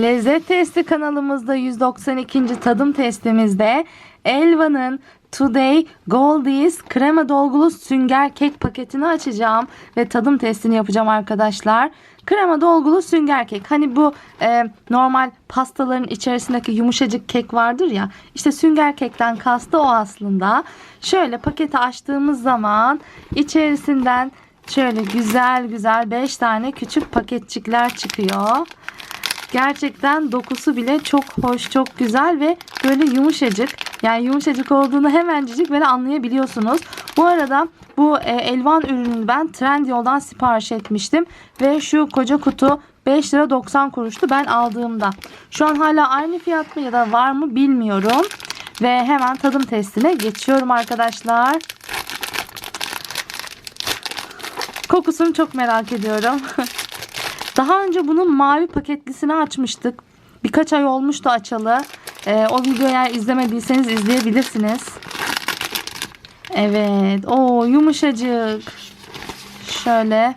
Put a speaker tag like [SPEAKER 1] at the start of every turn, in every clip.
[SPEAKER 1] Lezzet Testi kanalımızda 192. tadım testimizde Elva'nın Today Goldies krema dolgulu sünger kek paketini açacağım ve tadım testini yapacağım arkadaşlar. Krema dolgulu sünger kek. Hani bu e, normal pastaların içerisindeki yumuşacık kek vardır ya. İşte sünger kekten kastı o aslında. Şöyle paketi açtığımız zaman içerisinden şöyle güzel güzel 5 tane küçük paketçikler çıkıyor. Gerçekten dokusu bile çok hoş, çok güzel ve böyle yumuşacık. Yani yumuşacık olduğunu hemencik böyle anlayabiliyorsunuz. Bu arada bu e, elvan ürününü ben Trendyol'dan sipariş etmiştim. Ve şu koca kutu 5 lira 90 kuruştu ben aldığımda. Şu an hala aynı fiyat mı ya da var mı bilmiyorum. Ve hemen tadım testine geçiyorum arkadaşlar. Kokusunu çok merak ediyorum. Daha önce bunun mavi paketlisini açmıştık. Birkaç ay olmuştu açalı. Ee, o videoyu eğer izlemediyseniz izleyebilirsiniz. Evet. o yumuşacık. Şöyle.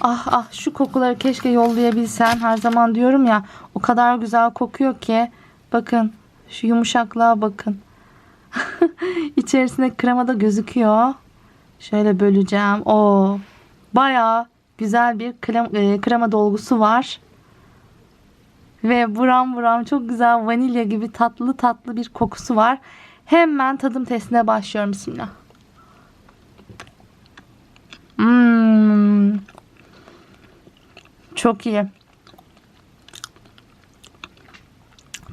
[SPEAKER 1] Ah ah şu kokuları keşke yollayabilsen. Her zaman diyorum ya o kadar güzel kokuyor ki. Bakın şu yumuşaklığa bakın. İçerisinde krema da gözüküyor. Şöyle böleceğim. O bayağı güzel bir krem, e, krema dolgusu var. Ve buram buram çok güzel vanilya gibi tatlı tatlı bir kokusu var. Hemen tadım testine başlıyorum. Bismillah. Hmm. Çok iyi.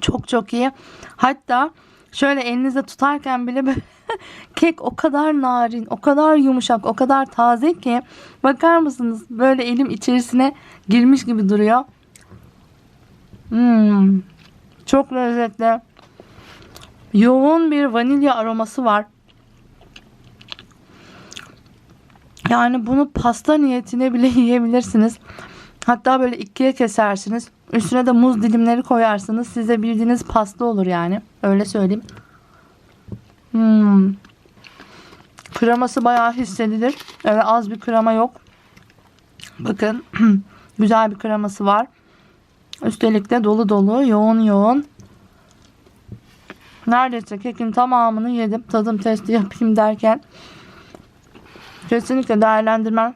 [SPEAKER 1] Çok çok iyi. Hatta şöyle elinizde tutarken bile kek o kadar narin, o kadar yumuşak, o kadar taze ki bakar mısınız? Böyle elim içerisine girmiş gibi duruyor. Hmm. Çok lezzetli. Yoğun bir vanilya aroması var. Yani bunu pasta niyetine bile yiyebilirsiniz. Hatta böyle ikiye kesersiniz. Üstüne de muz dilimleri koyarsınız. Size bildiğiniz pasta olur yani. Öyle söyleyeyim. Hmm. Kreması bayağı hissedilir. Öyle az bir krema yok. Bakın. Güzel bir kreması var. Üstelik de dolu dolu. Yoğun yoğun. Neredeyse kekin tamamını yedim. Tadım testi yapayım derken. Kesinlikle değerlendirmem.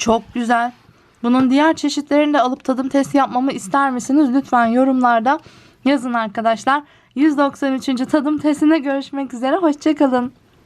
[SPEAKER 1] Çok güzel. Bunun diğer çeşitlerini de alıp tadım testi yapmamı ister misiniz? Lütfen yorumlarda yazın arkadaşlar. 193. tadım testine görüşmek üzere. Hoşçakalın.